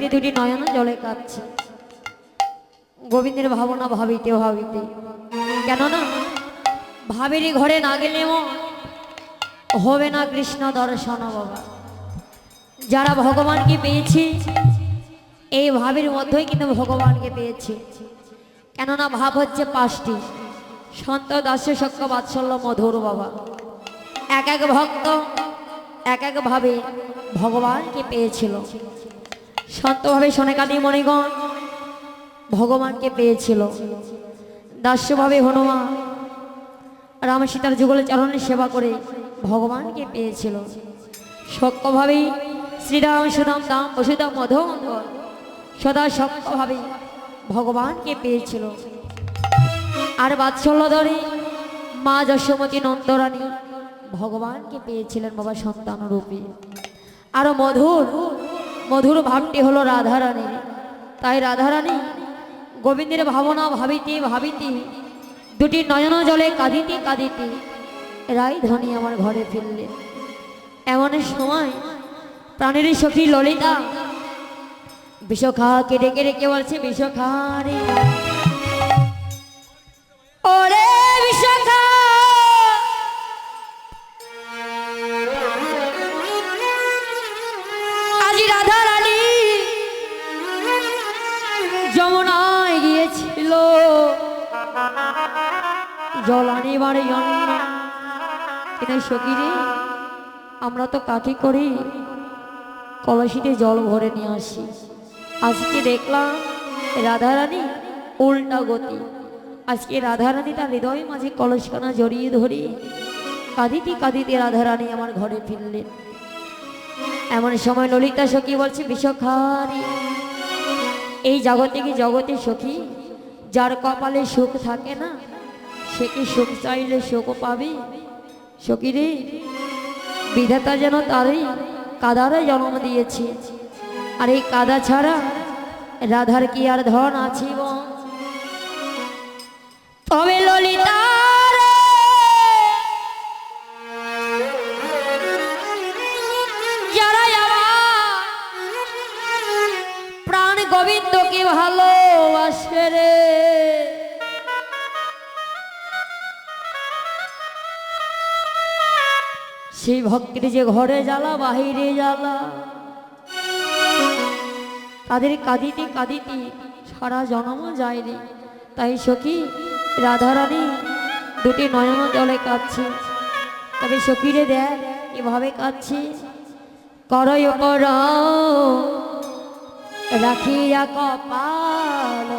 ফিরে দুটি নয়ন জলে কাঁদছে গোবিন্দের ভাবনা ভাবিতে ভাবিতে। কেননা ভাবেরই ঘরে না গেলে মন হবে না কৃষ্ণ দর্শন বাবা। যারা ভগবানকে পেয়েছি, এই ভাবের মধ্যেই কিন্তু ভগবানকে পেয়েছি। কেননা, ভাব হচ্ছে পাঁচটি। সন্ত দাস্য সক্ষ, বাৎসল্য, মধুর বাবা। এক এক ভক্ত, এক এক ভাবে ভগবানকে পেয়েছিল। সন্তভাবে সোনেকালী মণিগণ। ভগবানকে পেয়েছিল। দাস্যভাবে হনুমান রাম সীতার যুগল চরণের সেবা করে ভগবানকে পেয়েছিল। সত্যভাবেই শ্রীরাম সুদাম দাম বসুদাম মধুমঙ্গল সদা সত্যভাবে ভগবানকে পেয়েছিল। আর বাৎসল্য ধরে মা যশোমতী নন্দরানী ভগবানকে পেয়েছিলেন বাবা সন্তান রূপে আরও মধুর মধুর ভাবটি হলো রাধারানী। তাই রাধারানী, গোবিন্দের ভাবনা ভাবিতে ভাবিতে দুটি নয়ন জলে কাঁদিতে কাঁদিতে রাই ধনী আমার ঘরে ফিরলেন এমন সময় প্রাণের সখী ললিতা বিশ্বখাকে ডেকে ডেকে বলছে বিশ্বখা রে। ওরে বিশ্বখা জল আনিবার কিন্তু সকিরে আমরা তো কাঠি করি কলসিতে জল ভরে নিয়ে আসি। আজকে দেখলাম রাধারানী উল্টা গতি। আজকে রাধারানী তার হৃদয় মাঝে কলসখানা জড়িয়ে ধরি কাঁদিতে কাঁদিতে রাধারানী আমার ঘরে ফিরলেন। এমন সময় ললিতা সখী বলছে বিষখারি এই জগতে কি জগতে সখী? যার কপালে সুখ থাকে না সে কি সুখ চাইলে শোকও পাবি সকিরে বিধাতা যেন তারই কাদারে জন্ম দিয়েছে আর এই কাদা ছাড়া রাধার কি আর ধন আছে বল? সেই ভক্তের যে ঘরে জ্বালা, বাহিরে জ্বালা। তাদের কাঁদিতে কাঁদিতে সারা জনম যায় রে। তাই সখী, রাধারানী দুটি নয়ন জলে কাঁদছে। তবে সখীরে দেখ এভাবে কাঁদছে। করয় কর রাখিয়া কপাল।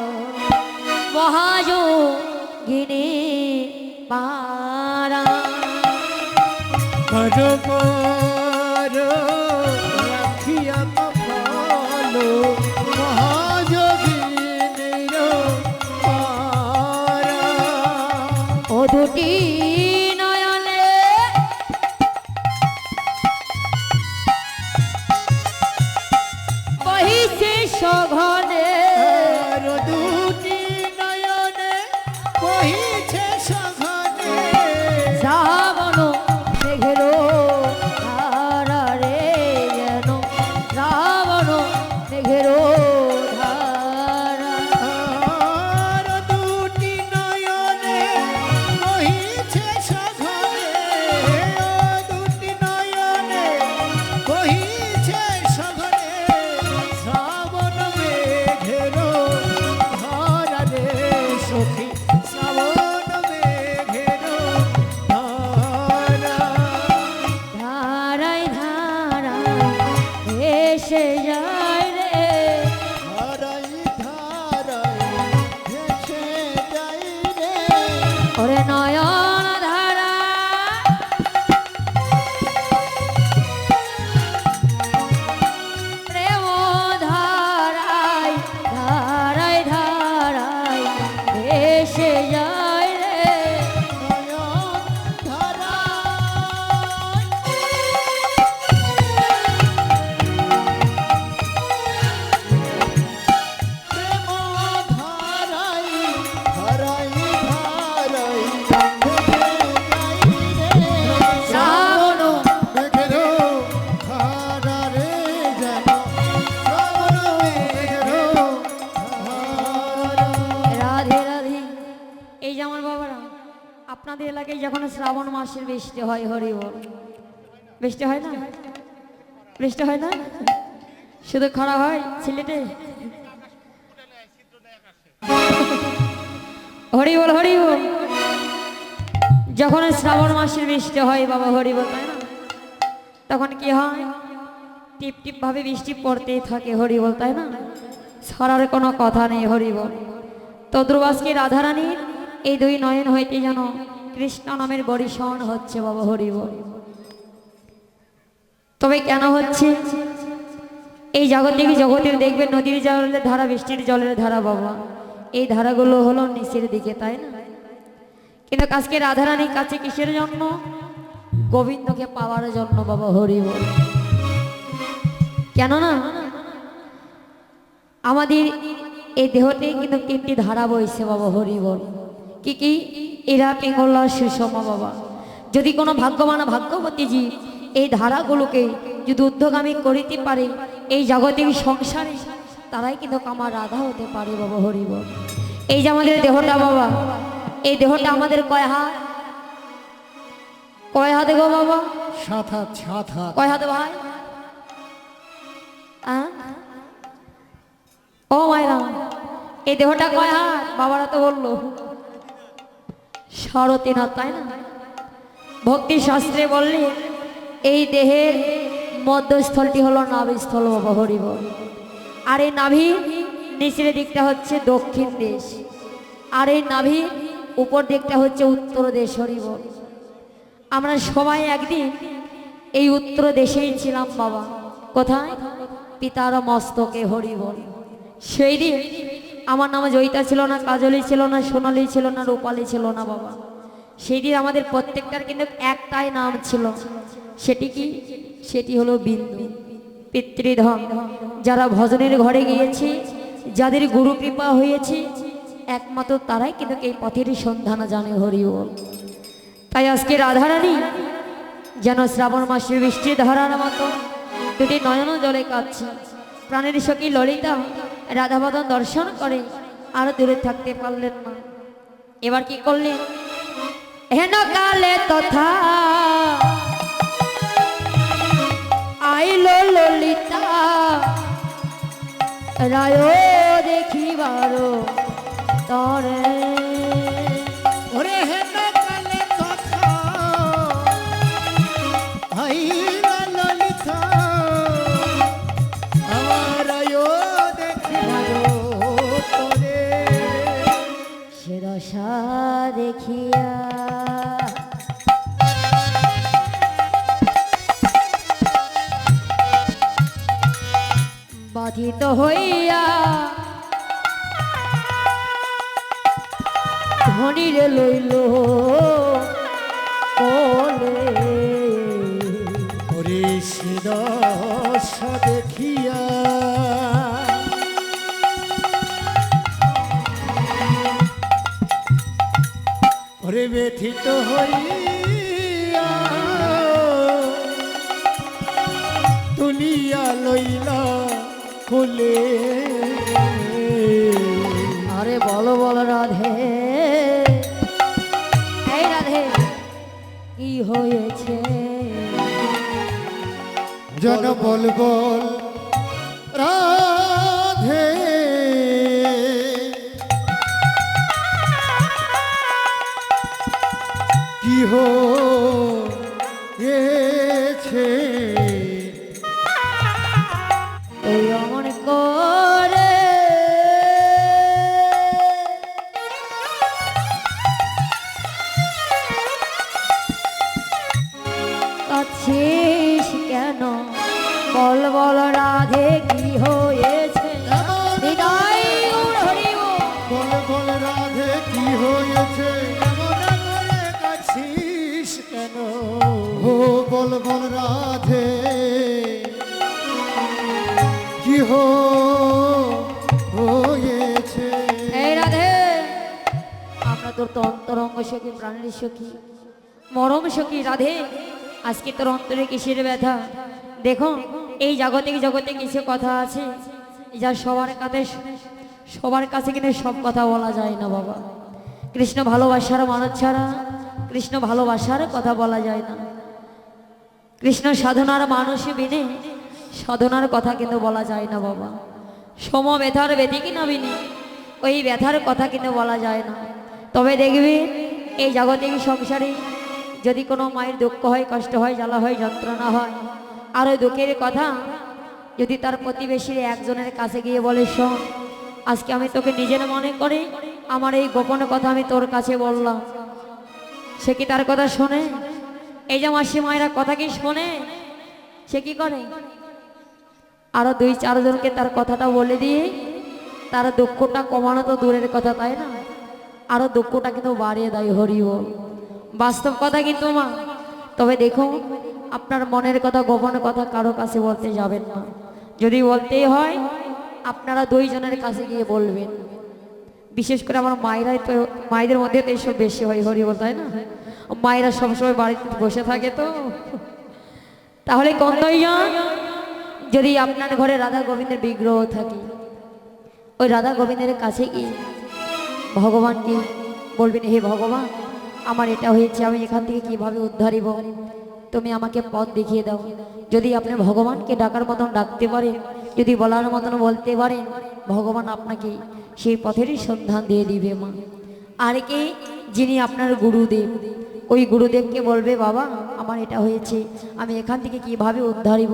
মহাজ গিনে পারা ভজপর মাসের বৃষ্টি হয়, হরি বৃষ্টি হয় না? বৃষ্টি হয় না? শুধু খরা হয় সিলেটে হরি বল হরি বল। যখন শ্রাবণ মাসের বৃষ্টি হয়, বাবা হরি বল, তাই না? তখন কি হয়? টিপ টিপ ভাবে বৃষ্টি পড়তেই থাকে হরি বল, তাই না? ছড়ার কোনো কথা নেই হরি বল। তদ্রুবাসকে রাধারানীর এই দুই নয়ন হইতে যেন কৃষ্ণ নামের বরিশন হচ্ছে বাবা হরি বল তবে কেন হচ্ছে? এই জাগতিক জগতের দেখবেন নদীর জলের ধারা, বৃষ্টির জলের ধারা বাবা। এই ধারাগুলো হলো নিচের দিকে, তাই না? কিন্তু আজকে রাধারানী কাছে কিসের জন্য? গোবিন্দকে পাওয়ার জন্য বাবা হরি বল কেননা আমাদের এই দেহতে কিন্তু তিনটি ধারা বইছে বাবা হরি বল কি কি? এরা পিঙ্গলা সুষমা বাবা। যদি কোনো ভাগ্যবান ভাগ্যবতী জীব এই ধারাগুলোকে যদি উদ্ধগামী করিতে পারে এই জাগতিক সংসারে তারাই কিন্তু আমার রাধা হতে পারে বাবা হরিব। এই যে আমাদের দেহটা বাবা এই দেহটা আমাদের কয় হাত? কয় হাতে গো বাবা? সাত হাত সাত হাত। কয় হাতে ভাই? ও মায়রা এই দেহটা কয় হাত? বাবারা তো বলল। সাড়ে হাত তাই না? ভক্তি শাস্ত্রে বললে, এই দেহের মধ্যস্থলটি হলো নাভিস্থল বাবা হরিব। আর এই নাভি নিচের দিকটা হচ্ছে দক্ষিণ দেশ। আর এই নাভি উপর দিকটা হচ্ছে উত্তর দেশ, হরিব। আমরা সবাই একদিন এই উত্তর দেশেই ছিলাম, বাবা। কোথায়? পিতার মস্তকে হরি বল সেই দিন আমার নামে জয়িতা ছিল না, কাজলি ছিল না, সোনালি ছিল না, রূপালি ছিল না, বাবা। সেই দিন আমাদের প্রত্যেকটার কিন্তু একটাই নাম ছিল। সেটি কি? সেটি হলো বিন্দু, পিতৃধন। যারা ভজনের ঘরে গিয়েছে, যাদের গুরু কৃপা হয়েছে, একমাত্র তারাই কিন্তু এই পথের সন্ধান জানে হরি বল তাই আজকে রাধারানী যেন শ্রাবণ মাসের বৃষ্টির ধারার মতো দুটি নয়ন জলে কাঁদছে। প্রাণের সখী ললিতা রাধাবাদন দর্শন করে, আর দূরে থাকতে পারলেন না। এবার কি করলেন? হেন কালে তথা আইলো ললিতা রায় বাধিত হইয়া ধনিরে লইল কোলে ওরে সে দশা দেখিয়া। ওরে ব্যথিত হইয়া তুলিয়া লইলা। কোলে আরে বলো বলো রাধে। এই রাধে কি হয়েছে? জন বল বল। রাধে। কি হয়েছে? রাধে কি হয়েছে? হৃদয় বল। বল রাধে কি হয়েছে? কাছিস কেন? ও বল বল রাধে কি হয়েছে? এই রাধে আমরা তোর তো অন্তরঙ্গ সখী প্রাণের সখী মরম সখী রাধে। আজকে তোর অন্তরে কিসের ব্যথা? দেখো এই জাগতিক জগতে কিছু কথা আছে? যা সবার কাছে সবার কাছে কিন্তু সব কথা বলা যায় না বাবা। কৃষ্ণ ভালোবাসার মানুষ ছাড়া কৃষ্ণ ভালোবাসার কথা বলা যায় না। কৃষ্ণ সাধনার মানুষ বিনে সাধনার কথা কিন্তু বলা যায় না বাবা। সম ব্যথার ব্যতিকি কিনা বিনে, ওই ব্যথার কথা কিন্তু বলা যায় না। তবে দেখবি এই জাগতিক সংসারে যদি কোনো মায়ের দুঃখ হয়, কষ্ট হয়, জ্বালা হয়, যন্ত্রণা হয় আর ওই দুঃখের কথা, যদি তার প্রতিবেশীর একজনের কাছে গিয়ে বলে, শোন, আজকে আমি তোকে নিজের মনে করে আমার এই গোপন কথা আমি তোর কাছে বললাম। সে কি তার কথা শোনে? এই যে মাসি মায়েরা কথা কি শোনে? সে কি করে? আরও দুই চারজনকে তার কথাটা বলে দিয়ে তার দুঃখটা কমানো তো দূরের কথা, তাই না? আরও দুঃখটা কিন্তু বাড়িয়ে দেয় হরি বল। বাস্তব কথা কিন্তু মা। তবে দেখুন আপনার মনের কথা, গোপন কথা কারও কাছে বলতে যাবেন না। যদি বলতেই হয়, আপনারা দুইজনের কাছে গিয়ে বলবেন। বিশেষ করে আমার মায়েরাই তো, মায়েদের মধ্যে তো এইসব বেশি হয় হরি বল তাই না? মায়েরা সবসময় বাড়িতে বসে থাকে তো। তাহলে কন্দইজন যদি আপনার ঘরে রাধা গোবিন্দের বিগ্রহ থাকে, ওই রাধা গোবিন্দের কাছে গিয়ে ভগবানকে বলবেন, হে ভগবান, আমার এটা হয়েছে, আমি এখান থেকে কীভাবে উদ্ধারিব তুমি আমাকে পথ দেখিয়ে দাও। যদি আপনি ভগবানকে ডাকার মতন ডাকতে পারেন, যদি বলার মতন বলতে পারেন, ভগবান আপনাকে সেই পথেরই সন্ধান দিয়ে দিবে মা। আর কে? যিনি আপনার গুরুদেব। ওই গুরুদেবকে বলবে, বাবা, আমার এটা হয়েছে। আমি এখান থেকে কীভাবে উদ্ধারিব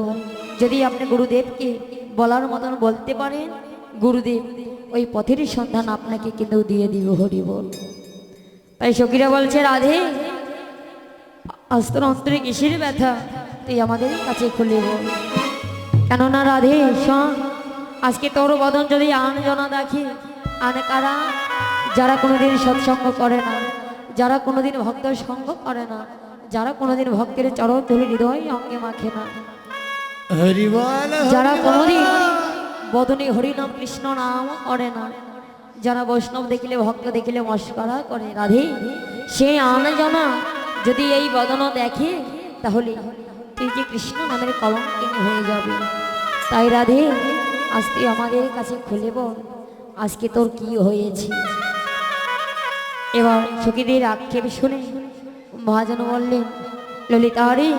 যদি আপনি গুরুদেবকে বলার মতন বলতে পারেন, গুরুদেব ওই পথেরই সন্ধান আপনাকে কিন্তু দিয়ে দিব হরি বল তাই সখীরা বলছে, রাধে আজ তোর অন্তরে কিসের ব্যথা? তুই আমাদের কাছে খুলে বল কেননা রাধে শোন আজকে তোর বদন যদি আন জনা দেখে আন কারা? যারা কোনোদিন সৎসঙ্গ করে না যারা কোনোদিন ভক্ত সঙ্গ করে না যারা কোনোদিন ভক্তের চরণ তুলে হৃদয় অঙ্গে মাখে না। যারা কোনোদিন বদনে হরিনাম কৃষ্ণ নাম করে না যারা বৈষ্ণব দেখিলে ভক্ত দেখিলে মস্করা করে। রাধে সে আনা জানা যদি এই বদন দেখে, তাহলে তুই যে কৃষ্ণ নামের কলঙ্কিনী হয়ে যাবে। তাই রাধে, আজ তুই আমাদের কাছে খুলে বল, আজকে তোর কি হয়েছে? এবার সখীদের আক্ষেপ শুনে মহাজন বললেন, ললিতা রে,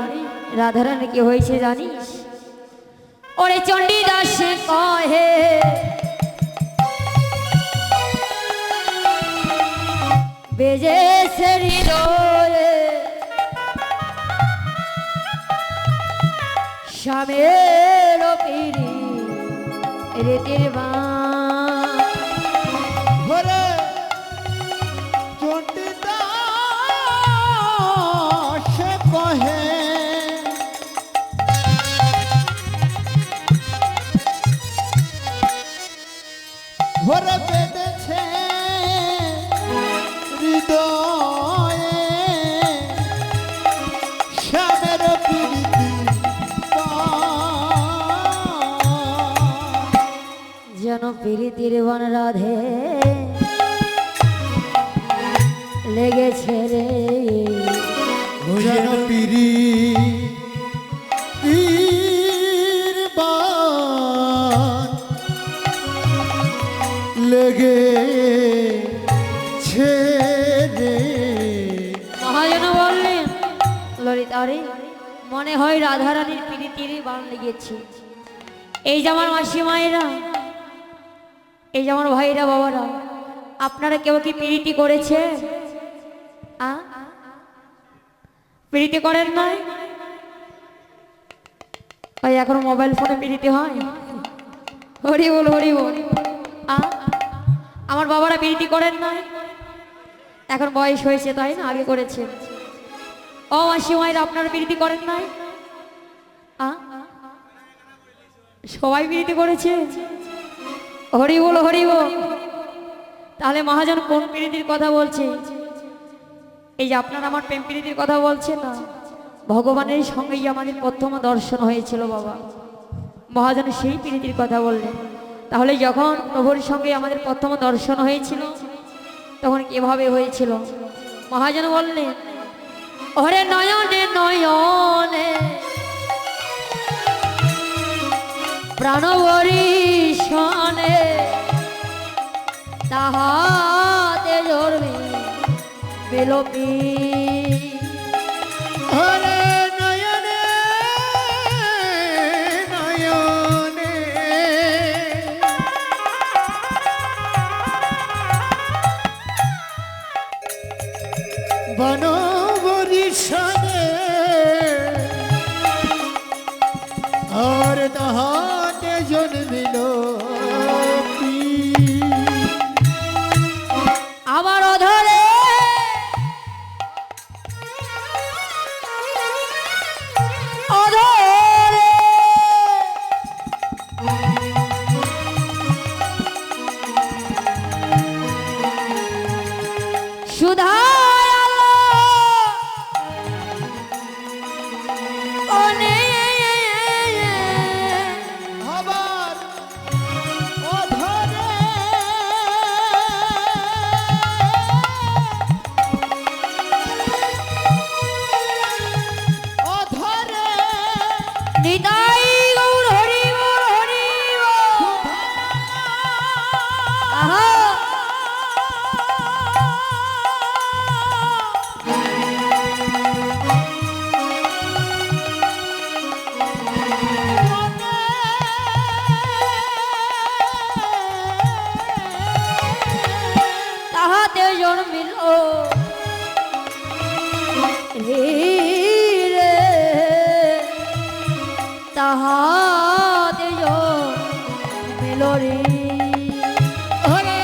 রাধারানী কি হয়েছে জানিস? ওরে চণ্ডীদাস কহে। বেজে হৃদয়ে স্বামের পিড়ি। রেতের বা প্রীতির বন রাধে। লেগেছে রে। পীরবান লেগে রে। মহাজন বললেন ললিতা রে মনে হয় রাধারানীর প্রীতির বান লেগেছে। এই যে আমার মাসি মায়েরা এই যে আমার ভাইরা, বাবারা, আপনারা কেউ কি প্রীতি করেছে? প্রীতি করেন নাই? ওই এখন মোবাইল ফোনে প্রীতি হয়? হরি বল হরি বল। আমার বাবারা প্রীতি করেন নাই? এখন বয়স হয়েছে, তাই না? আগে করেছে। ও, মাসি মায়েরা আপনারা প্রীতি করেন নাই? সবাই প্রীতি করেছে? হরি বল হরি বল। তাহলে মহাজন কোন প্রীতির কথা বলছে? এই যে আপনারা আমার প্রেম প্রীতির কথা বলছেন না, ভগবানের সঙ্গেই আমাদের প্রথম দর্শন হয়েছিল বাবা। মহাজন সেই প্রীতির কথা বললেন। তাহলে যখন প্রভুর সঙ্গে আমাদের প্রথম দর্শন হয়েছিল, তখন কীভাবে হয়েছিল? মহাজন বললেন, ওরে নয়নে নয়নে প্রাণবরিশনে তাহাতে ঝরবে বিলোপী। হৃদয় হরে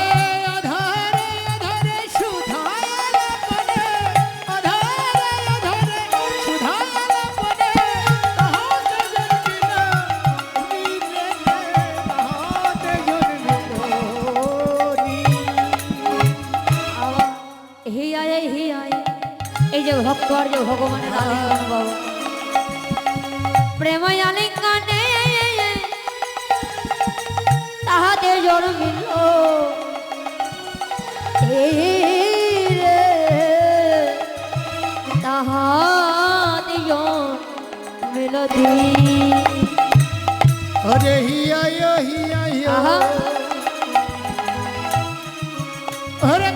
দিও মিলতি অরে হিয়া হিয়া হিয়া অরে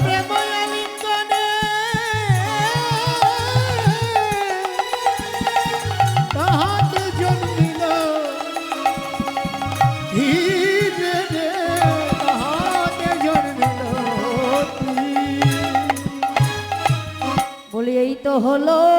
হলো